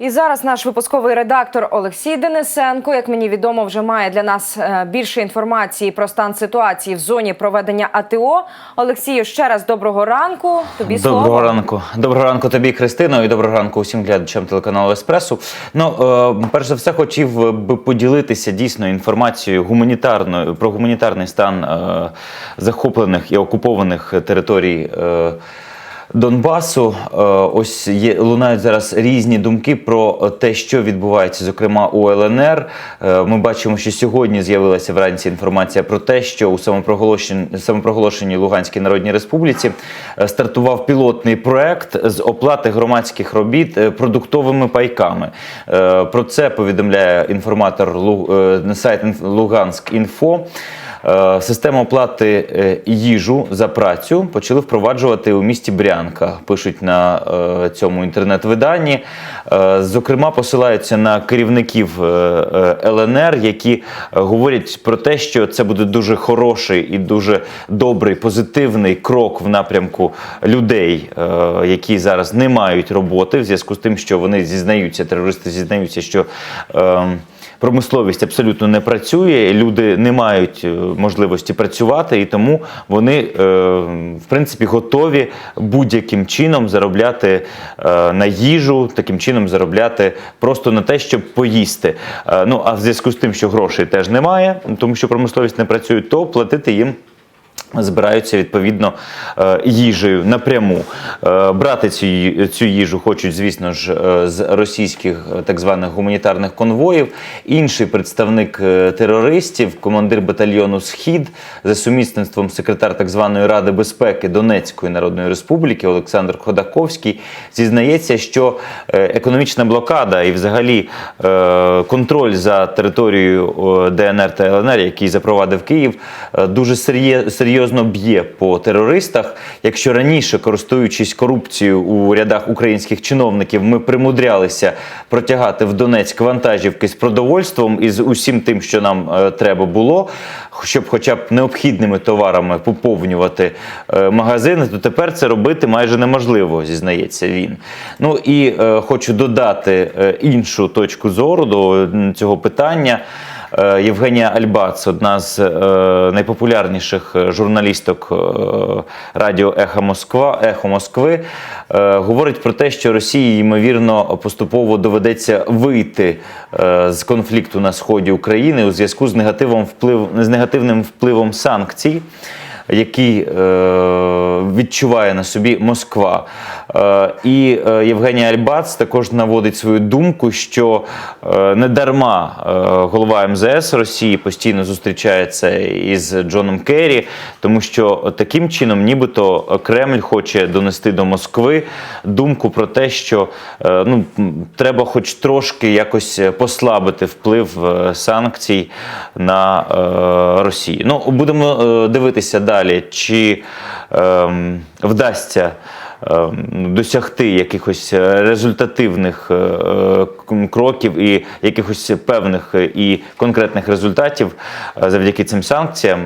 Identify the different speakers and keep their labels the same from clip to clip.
Speaker 1: І зараз наш випусковий редактор Олексій Денисенко, як мені відомо, вже має для нас е, більше інформації про стан ситуації в зоні проведення АТО. Олексію, ще раз доброго ранку. Тобі
Speaker 2: Доброго
Speaker 1: слово.
Speaker 2: ранку. Доброго ранку тобі, Христино, і доброго ранку усім глядачам телеканалу Еспресо. Ну, е, перш за все, хотів би поділитися дійсно інформацією гуманітарною про гуманітарний стан е, захоплених і окупованих територій. Донбасу Е, ось є лунають зараз різні думки про те, що відбувається, зокрема у ЛНР. Е, Ми бачимо, що сьогодні з'явилася вранці інформація про те, що у самопроголошен- самопроголошеній Луганській Народній Республіці е, стартував пілотний проект з оплати громадських робіт продуктовими пайками. Про це повідомляє інформатор сайт інф- Луганськ.Інфо. Систему оплати їжу за працю почали впроваджувати у місті Брянка. Пишуть на е, цьому інтернет-виданні. Е, Зокрема, посилаються на керівників е, ЛНР, які говорять про те, що це буде дуже хороший і дуже добрий, позитивний крок в напрямку людей, які зараз не мають роботи, в зв'язку з тим, що вони зізнаються, терористи зізнаються, що. е, Промисловість абсолютно не працює, люди не мають е, можливості працювати, і тому вони, е, в принципі, готові будь-яким чином заробляти е, на їжу, таким чином заробляти просто на те, щоб поїсти. Ну а в зв'язку з тим, що грошей теж немає, тому що промисловість не працює, то платити їм. Збираються відповідно е, їжею напряму. Е, Брати цю, цю їжу хочуть, звісно ж, е, з російських так званих гуманітарних конвоїв. Інший представник терористів, командир батальйону Схід за сумісництвом секретар так званої Ради безпеки Донецької Народної Республіки Олександр Ходаковський зізнається, що економічна блокада і, взагалі, контроль за територією ДНР та ЛНР, який запровадив Київ, дуже сер'є- серйозно б'є по терористах. Якщо раніше, користуючись корупцією у рядах українських чиновників, ми примудрялися протягати в Донецьк вантажівки з продовольством і з усім тим, що нам е, треба було, щоб хоча б необхідними товарами поповнювати е, магазини, то тепер це робити майже неможливо, зізнається він. Ну і е, хочу додати е, іншу точку зору до цього питання. Е, Євгенія Альбац, одна з е, найпопулярніших е, журналісток радіо Ехо Москва, Ехо Москви, говорить про те, що Росії ймовірно поступово доведеться вийти з конфлікту на сході України у зв'язку з негативом вплив з негативним впливом санкцій який е, відчуває на собі Москва. Е, і е, Євгенія Альбац також наводить свою думку, що не дарма голова МЗС Росії постійно зустрічається із Джоном Керрі, тому що таким чином, нібито Кремль хоче донести до Москви думку про те, що ну, треба хоч трошки якось послабити вплив санкцій на Росію. Ну, будемо дивитися далі, чи ем, вдасться ем, досягти якихось е, результативних е, кроків і якихось певних і конкретних результатів е, завдяки цим санкціям.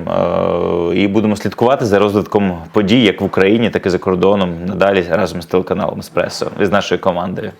Speaker 2: І будемо слідкувати за розвитком подій як в Україні, так і за кордоном надалі разом з телеканалом Еспресо і з нашою командою.